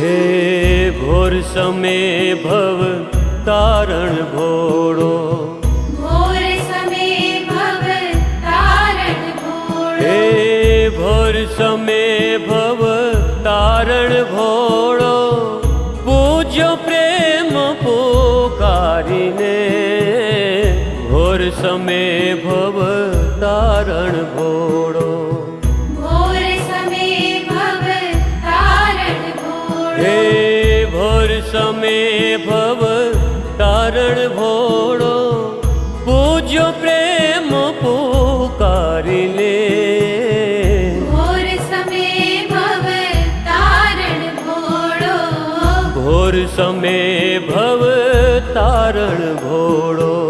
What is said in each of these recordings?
હે ભોર સમે ભવ તારણ ભોળો. હે ભોર સમે ભવ તારણ ભોળો. પૂજ્ય પ્રેમ પોકારીને ભોર સમે ભવ તારણ ભોળો. ભોર સમે ભવ તારણ ભોળો પૂજ્યો પ્રેમ પુકારી લે ભોર સમે ભવ તારણ ભોળો ભોર સમે ભવ તારણ ભોળો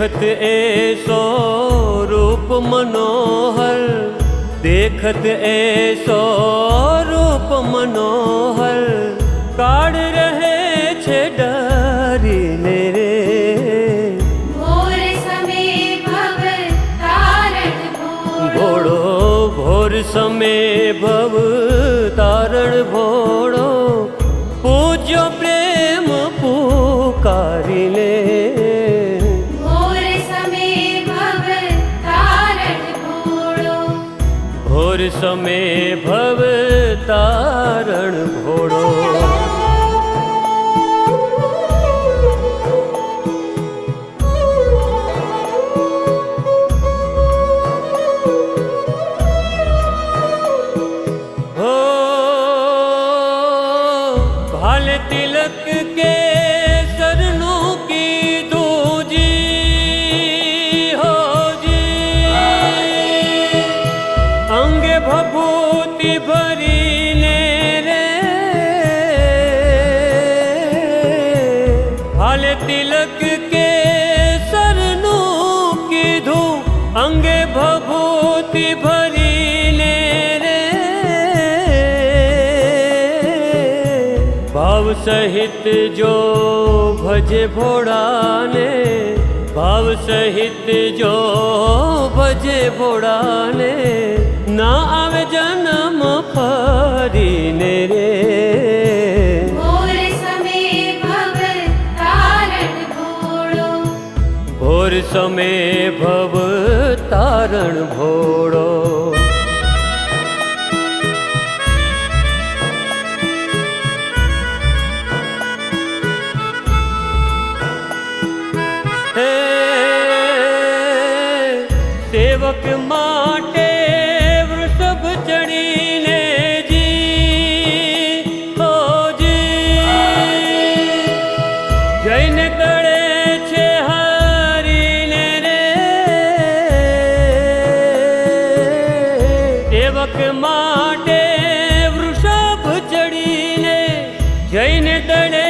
દેખત એ સ્વરૂપ મનોહર દેખત એ સ્વરૂપ મનોહર કાળ રહે છે ડરીને રે ભોળો ભોર સમે ભવ તારણ ભોર ભોર સમે ભવ તારણ ભોળો હો ભાલ તિલક कोटि भरी ने रे। हल तिलक के सरनु कीधू अंगे भभूति भरी ने रे। भाव सहित जो भजे भोड़ा ने भाव सहित जो भजे भोड़ा ने ना आवे जा ફરીને રે. ભોર સમે ભવ તારણ ભોળો. સેવક માટે માટે વૃષભ ચડીને જૈન દડે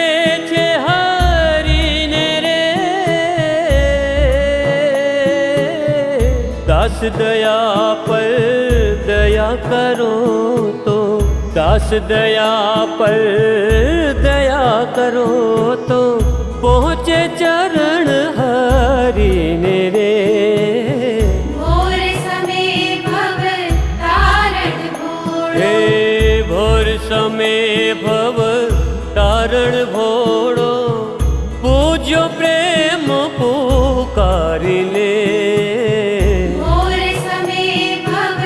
છે હરીને રે. દાસ દયા પર દયા કરો તો, દાસ દયા પર દયા કરો તો, પહોંચે ચરણ સમે ભવ તારણ ભોળો પૂજ્યો પ્રેમ પુકારી લે ભોર સમે ભવ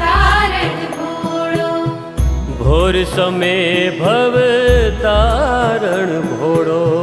તારણ ભોળો. ભોર સમે ભવ તારણ ભોળો.